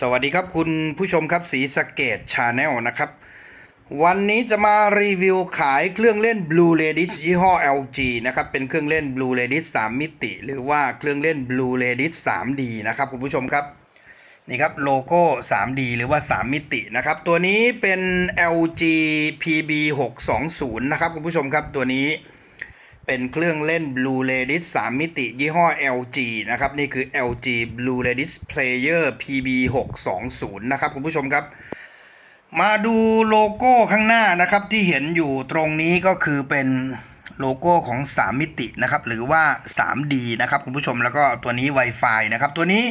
สวัสดีครับคุณผู้ชมครับสีสเกตชาแนลนะครับ วันนี้จะมารีวิวขายเครื่องเล่น Blue Ladies ยี่ห้อ LG นะครับ เป็นเครื่องเล่น Blue Ladies 3 มิติ หรือว่าเครื่องเล่น Blue Ladies 3D นะครับคุณผู้ชมครับ นี่ครับโลโก้ 3D หรือว่า 3 มิตินะครับ ตัวนี้เป็น LG PB 620นะครับคุณผู้ชมครับตัวนี้ เป็นเครื่องเล่น Blue Ladies 3มิติยี่ห้อ LG นะครับ นี่คือ LG Blue Ladies Player PB 620นะครับคุณผู้ชมครับ มาดูโลโก้ข้างหน้านะครับที่เห็นอยู่ตรงนี้ก็คือเป็นโลโก้ของ 3 มิตินะครับหรือว่า 3D นะครับคุณผู้ชมแล้วก็ตัวนี้ Wi-Fi นะครับตัวนี้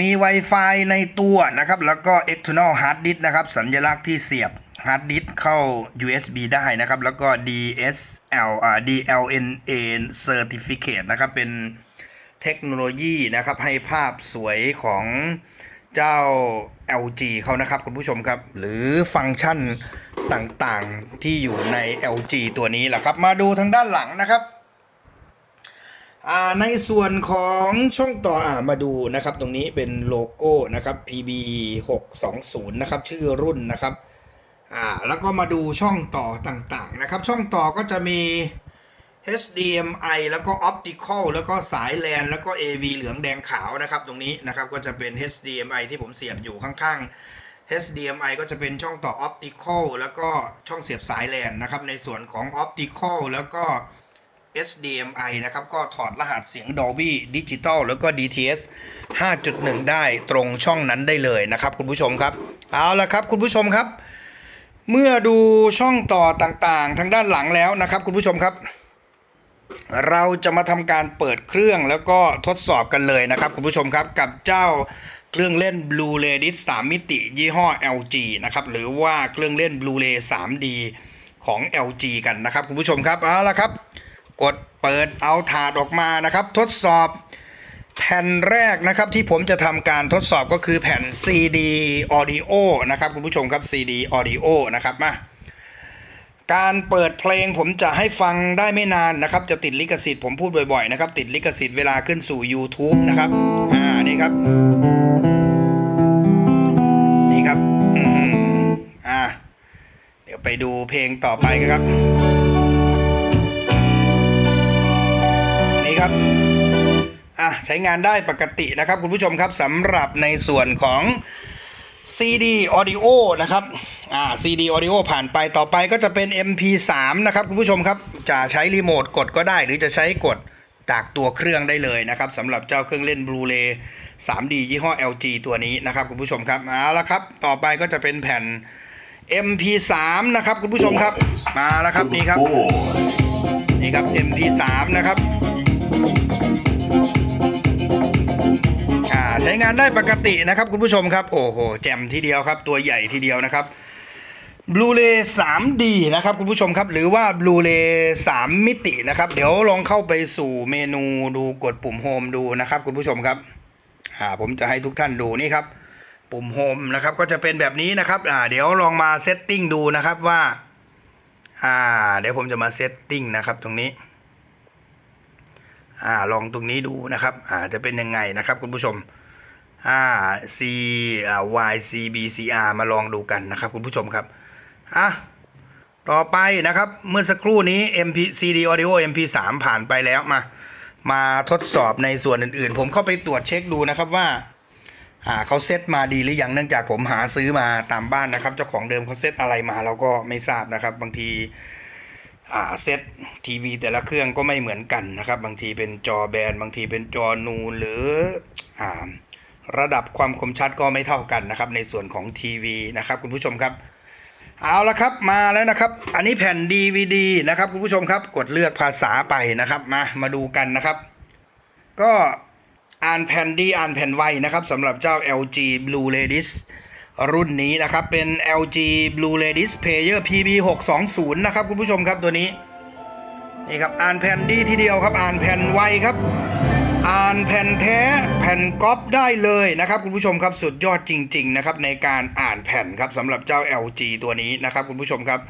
มี Wi-Fi ในตัวนะครับแล้วก็ external hard disk นะครับสัญลักษณ์ที่เสียบ hard disk เข้า USB ได้นะครับ แล้วก็ DSL อ่า DLNA certificate นะครับ เป็นเทคโนโลยีนะครับ ให้ภาพสวยของเจ้า LG เขานะครับ คุณผู้ชมครับ หรือฟังก์ชันต่างๆที่อยู่ใน LG ตัวนี้แหละครับ มาดูทางด้านหลังนะครับในส่วนของช่องต่ออมาดูนะครับ ตรงนี้เป็นโลโก้นะครับ PB 620นะครับ ชื่อรุ่นนะครับ อ่าแล้วก็มาดูช่องต่อต่างๆนะครับ ช่องต่อก็จะมี HDMI แล้วก็ Optical แล้วก็สาย LAN แล้วก็ AV เหลืองแดงขาวนะครับ ตรงนี้นะครับก็จะเป็น HDMI ที่ผมเสียบอยู่ข้างๆ HDMI ก็จะเป็นช่องต่อ Optical แล้วก็ช่องเสียบสาย LAN นะครับ ในส่วนของ Optical แล้วก็ HDMI นะครับ ก็ถอดรหัสเสียง Dolby Digital แล้วก็ DTS 5.1 ได้ตรงช่องนั้นได้เลยนะครับ คุณผู้ชมครับ เอาละครับคุณผู้ชมครับ เมื่อดูช่องต่อต่างๆ ทางด้านหลังแล้วนะครับ คุณผู้ชมครับ เราจะมาทำการเปิดเครื่องแล้วก็ทดสอบกันเลยนะครับ คุณผู้ชมครับกับเจ้าเครื่องเล่น Blue Ray Disc 3มิติ ยี่ห้อ LG นะครับหรือว่าเครื่องเล่น Blue Ray 3D ของ LG กันนะครับ คุณผู้ชมครับเอาละครับ กดเปิดเอาถาดออกมานะครับ ทดสอบ แผ่นแรกนะครับที่ผมจะทำการทดสอบก็คือแผ่น CD Audio นะครับคุณผู้ชมครับ CD Audio นะครับมาการเปิดเพลงผมจะให้ฟังได้ไม่นานนะครับ จะติดลิขสิทธิ์ผมพูดบ่อยๆนะครับ ติดลิขสิทธิ์เวลาขึ้นสู่ YouTube นะครับ อ่านี่ครับ นี่ครับอ่าเดี๋ยวไปดูเพลงต่อไปกันครับ นี่ครับ อะใช้งานได้ปกตินะครับคุณผู้ชมครับสำหรับในส่วนของ CD Audio นะครับอ่า CD Audio ผ่านไปต่อไปก็จะเป็น MP3 นะครับคุณผู้ชมครับจะใช้รีโมทกดก็ได้ หรือจะใช้กดจากตัวเครื่องได้เลยนะครับสำหรับเจ้าเครื่องเล่น Blu-ray 3D ยี่ห้อ LG ตัวนี้นะครับคุณผู้ชมครับเอาละครับ ต่อไปก็จะเป็นแผ่น MP3 นะครับคุณผู้ชมครับมาแล้วครับนี่ครับนี่ครับ MP3 นะครับ อ่าใช้งานได้ปกตินะครับคุณผู้ชมครับ โอ้โห แจ่มทีเดียวครับ ตัวใหญ่ทีเดียวนะครับ Blu-ray 3D นะครับคุณผู้ชมครับ หรือว่า Blu-ray 3มิตินะครับ เดี๋ยวลองเข้าไปสู่เมนูดูกดปุ่มโฮมดูนะครับ คุณผู้ชมครับอ่าผมจะให้ทุกท่านดูนี่ครับ ปุ่มโฮมนะครับ ก็จะเป็นแบบนี้นะครับอ่าเดี๋ยวลองมาเซตติ้งดูนะครับว่าอ่าเดี๋ยวผมจะมาเซตติ้งนะครับตรงนี้ อ่าลองตรงนี้ดูนะครับอ่าจะเป็นยังไงนะครับคุณผู้ชมอ่า C อ่า Y C B C R มาลองดูกันนะครับคุณผู้ชมครับอะต่อไปนะครับเมื่อสักครู่นี้ MP CD Audio MP 3 ผ่านไปแล้วมา มาทดสอบในส่วนอื่นๆ ผมเข้าไปตรวจเช็คดูนะครับว่าอ่าเขาเซตมาดีหรือยังเนื่องจากผมหาซื้อมาตามบ้านนะครับ เจ้าของเดิมเขาเซตอะไรมาเราก็ไม่ทราบนะครับ บางที เซตทีวีแต่ละเครื่องก็ไม่เหมือนกันนะครับ บางทีเป็นจอแบน บางทีเป็นจอนูนหรืออ่าระดับความคมชัดก็ไม่เท่ากันนะครับ ในส่วนของทีวีนะครับ คุณผู้ชมครับ เอาละครับมาแล้วนะครับ อันนี้แผ่น DVD นะครับคุณผู้ชมครับ กดเลือกภาษาไปนะครับ มามาดูกันนะครับ ก็อ่านแผ่นดีอ่านแผ่นไวนะครับสำหรับเจ้า LG Blue Ladies รุ่นนี้นะครับ เป็น LG Blue Ladies Player PB 620นะครับคุณผู้ชมครับตัวนี้ นี่ครับอ่านแผ่นดีทีเดียวครับ อ่านแผ่นไวครับ อ่านแผ่นแท้แผ่นก๊อปได้เลยนะครับคุณผู้ชมครับสุดยอดจริง ๆ นะครับ ในการอ่านแผ่นครับสำหรับเจ้า LG ตัวนี้นะครับคุณผู้ชมครับ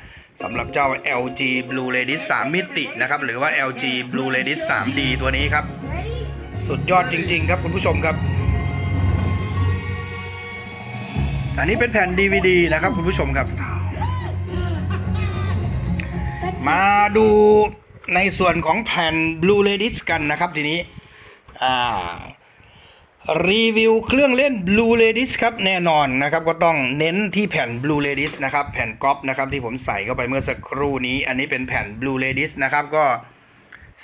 สำหรับเจ้า LG Blue Ladies 3มิตินะครับหรือว่า LG Blue Ladies 3D ตัวนี้ครับ สุดยอดจริง ๆ ครับคุณผู้ชมครับ อันนี้เป็นแผ่น DVD นะครับคุณผู้ชมครับ มาดูในส่วนของแผ่น Blu-ray Disc กันนะครับทีนี้รีวิวเครื่องเล่น Blu-ray Disc ครับแน่นอนนะครับ ก็ต้องเน้นที่แผ่น Blu-ray Disc นะครับแผ่นก๊อปนะครับที่ผมใส่เข้าไปเมื่อสักครู่นี้ อันนี้เป็นแผ่น Blu-ray Disc นะครับก็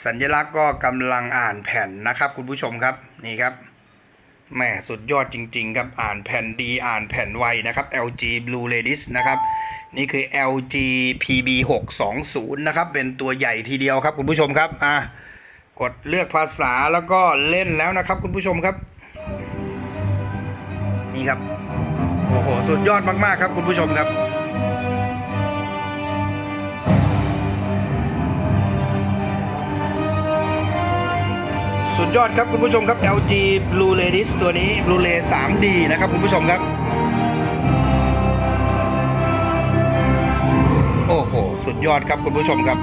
สัญลักษณ์ก็กำลังอ่านแผ่นนะครับคุณผู้ชมครับนี่ครับ แหม่สุดยอดจริง ๆ ครับ อ่านแผ่นดีอ่านแผ่นไวนะครับ LG Blu-ray Disc นะครับ นี่คือ LG PB 620นะครับ เป็นตัวใหญ่ทีเดียวครับคุณผู้ชมครับ อะ กดเลือกภาษาแล้วก็เล่นแล้วนะครับคุณผู้ชมครับ นี่ครับ โอ้โห สุดยอดมาก ๆ ครับคุณผู้ชมครับ สุดยอดครับคุณผู้ชมครับ LG Blu-ray Disc ตัวนี้ Blu-ray 3D นะครับคุณผู้ชมครับ โอ้โห สุดยอดครับคุณผู้ชมครับ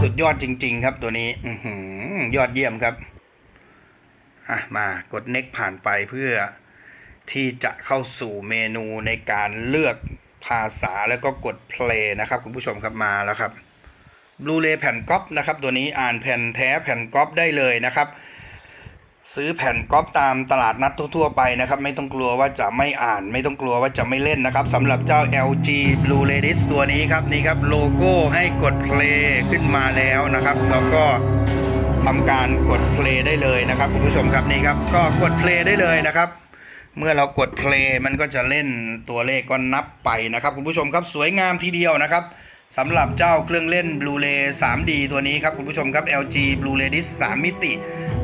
สุดยอดจริง ๆ ครับตัวนี้อือหือยอดเยี่ยมครับ อะ มากด next ผ่านไปเพื่อที่จะเข้าสู่เมนูในการเลือกภาษาแล้วก็กด play นะครับคุณผู้ชมครับมาแล้วครับ Blu-ray แผ่นก๊อปนะครับตัวนี้อ่านแผ่นแท้แผ่นก๊อปได้เลยนะครับซื้อแผ่นก๊อปตามตลาดนัดทั่วๆไปนะครับ ไม่ต้องกลัวว่าจะไม่อ่าน ไม่ต้องกลัวว่าจะไม่เล่นนะครับสำหรับเจ้า LG Blu-ray Disc ตัวนี้ครับนี่ครับโลโก้ให้กด play ขึ้นมาแล้วนะครับแล้วก็ทำการกด play ได้เลยนะครับคุณผู้ชมครับนี่ครับก็กด play ได้เลยนะครับ เมื่อเรากด play มันก็จะเล่นตัวเลขก็นับไปนะครับคุณผู้ชมครับสวยงามทีเดียวนะครับ สำหรับเจ้าเครื่องเล่น Blu-ray 3D ตัวนี้ครับคุณผู้ชมครับ LG Blu-ray Disc 3 มิติ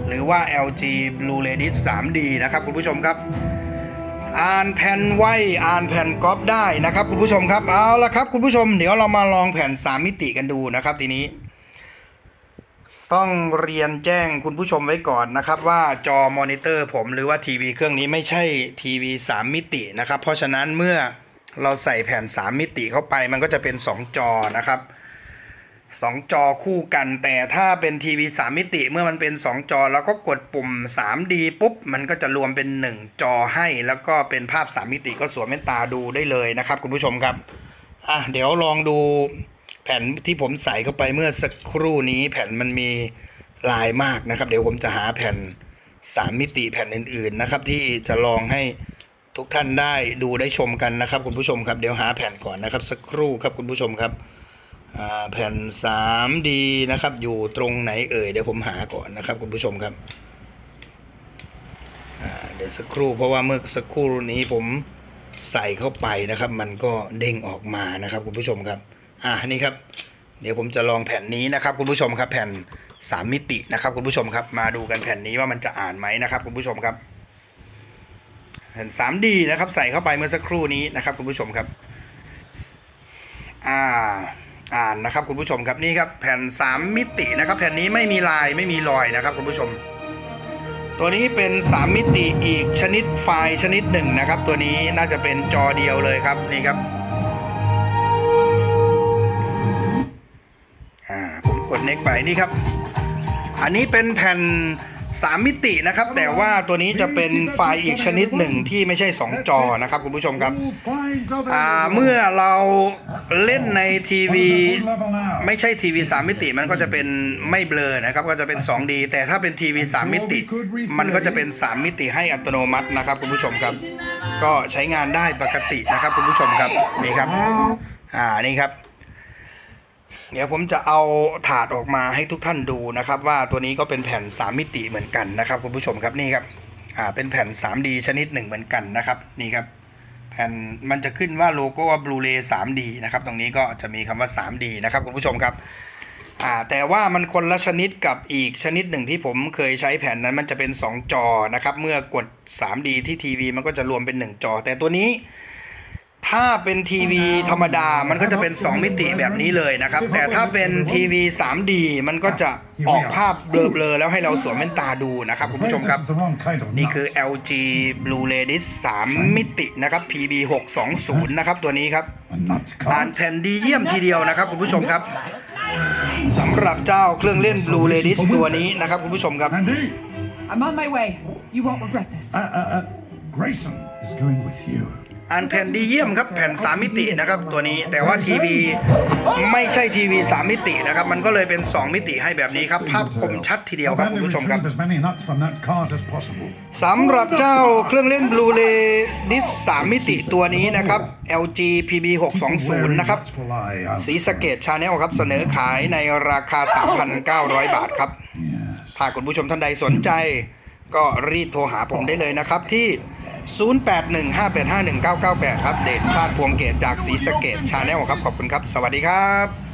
หรือว่า LG Blu-ray Disc 3D นะครับคุณผู้ชมครับ อ่านแผ่นไวอ่านแผ่นก๊อปได้นะครับคุณผู้ชมครับเอาละครับคุณผู้ชมเดี๋ยวเรามาลองแผ่น 3 มิติกันดูนะครับทีนี้ต้องเรียนแจ้งคุณผู้ชมไว้ก่อนนะครับ ว่าจอมอนิเตอร์ผมหรือว่าทีวีเครื่องนี้ไม่ใช่ทีวี 3 มิตินะครับ เพราะฉะนั้นเมื่อ เราใส่แผ่น 3 มิติเข้าไปมันก็จะเป็น 2 จอนะครับ 2 จอคู่กัน แต่ถ้าเป็นทีวี3มิติเมื่อมันเป็น 2 จอแล้วก็กดปุ่ม 3D ปุ๊บ มันก็จะรวมเป็น 1 จอให้ แล้วก็เป็นภาพ 3 มิติก็สวมเป็นตาดูได้เลยนะครับ คุณผู้ชมครับอะเดี๋ยวลองดูแผ่นที่ผมใส่เข้าไปเมื่อสักครู่นี้แผ่นมันมีลายมากนะครับ เดี๋ยวผมจะหาแผ่น 3 มิติแผ่นอื่นๆนะครับ ที่จะลองให้ ทุกท่านได้ดูได้ชมกันนะครับ คุณผู้ชมครับเดี๋ยวหาแผ่นก่อนนะครับสักครู่ครับคุณผู้ชมครับแผ่น 3D นะครับอยู่ตรงไหนเอ่ยเดี๋ยวผมหาก่อนนะครับ คุณผู้ชมครับเดี๋ยวสักครู่เพราะว่าเมื่อสักครู่นี้ผมใส่เข้าไปนะครับ มันก็เด้งออกมานะครับ คุณผู้ชมครับอ่านี่ครับ เดี๋ยวผมจะลองแผ่นนี้นะครับ คุณผู้ชมครับแผ่น 3 มิตินะครับ คุณผู้ชมครับมาดูกันแผ่นนี้ว่ามันจะอ่านไหมนะครับ คุณผู้ชมครับ แผ่น 3D นะครับ ใส่เข้าไปเมื่อสักครู่นี้นะครับคุณผู้ชมครับ อ่า อ่านนะครับคุณผู้ชมครับนี่ครับแผ่น 3 มิตินะครับ แผ่นนี้ไม่มีลายไม่มีรอยนะครับคุณผู้ชม ตัวนี้เป็น 3 มิติอีกชนิดไฟล์ชนิดหนึ่งนะครับ ตัวนี้น่าจะเป็นจอเดียวเลยครับนี่ครับ อ่าผมกดเน็กไปนี่ครับ อันนี้เป็นแผ่น 3 มิตินะครับ แต่ว่าตัวนี้จะเป็นไฟล์อีกชนิดหนึ่งที่ไม่ใช่ 2 จอนะครับคุณผู้ชมครับอ่าเมื่อเราเล่นในทีวีไม่ใช่ทีวี3มิติ มันก็จะเป็นไม่เบลอนะครับก็จะเป็น 2D แต่ถ้าเป็นทีวี3มิติ มันก็จะเป็น 3 มิติให้อัตโนมัตินะครับคุณผู้ชมครับ ก็ใช้งานได้ปกตินะครับคุณผู้ชมครับนี่ครับอ่านี่ครับ เดี๋ยวผมจะเอาถาดออกมาให้ทุกท่านดูนะครับ ว่าตัวนี้ก็เป็นแผ่น 3 มิติเหมือนกันนะครับคุณผู้ชมครับนี่ครับอ่าเป็นแผ่น 3D ชนิดหนึ่งเหมือนกันนะครับนี่ครับแผ่นมันจะขึ้นว่าโลโก้ว่า Blu-ray 3D นะครับตรงนี้ก็จะมีคำว่า 3D นะครับคุณผู้ชมครับอ่าแต่ว่ามันคนละชนิดกับอีกชนิดหนึ่งที่ผมเคยใช้แผ่นนั้นมันจะเป็น 2 จอนะครับเมื่อกด 3D ที่ทีวีมันก็จะรวมเป็น 1 จอ แต่ตัวนี้ ถ้าเป็นทีวีธรรมดามันก็จะเป็น 2 มิติแบบนี้เลยนะครับ แต่ถ้าเป็นทีวี 3D มันก็จะออกภาพเบลอๆแล้วให้เราสวมแว่นตาดูนะครับคุณผู้ชมครับ นี่คือ LG Blu-ray Disc 3 มิตินะครับ PB 620นะครับตัวนี้ครับอ่านแผ่นดีเยี่ยมทีเดียวนะครับคุณผู้ชมครับสำหรับเจ้าเครื่องเล่น Blu-ray Disc ตัวนี้นะครับคุณผู้ชมครับ Andy, I'm on my way. You won't regret this. uh, uh, uh, Grayson is going with you. อ่านแผ่นดีเยี่ยมครับแผ่น3มิตินะครับตัวนี้แต่ว่าทีวีไม่ใช่ทีวี3มิตินะครับมันก็เลยเป็น 2 มิติให้แบบนี้ครับภาพคมชัดทีเดียวครับ I've คุณ had to ผู้ชมครับ retrieve as many nuts from that cart as possible. สำหรับเจ้าเครื่องเล่นบลูเ a y ดิส3มิติตัวนี้นะครับ LG PB 620นะครับ Nuts will I, uh, สีสะเกตชาแนลครับเสนอขายในราคา 3,900 บาทครับ Yes. ถ้าคุณผู้ชมท่านใดสนใจ ก็รีบโทรหาผมได้เลยนะครับที่ 0815851998 ครับ เดชชาติพวงเกตจากสีสะเกตชาแนลครับ ขอบคุณครับ สวัสดีครับ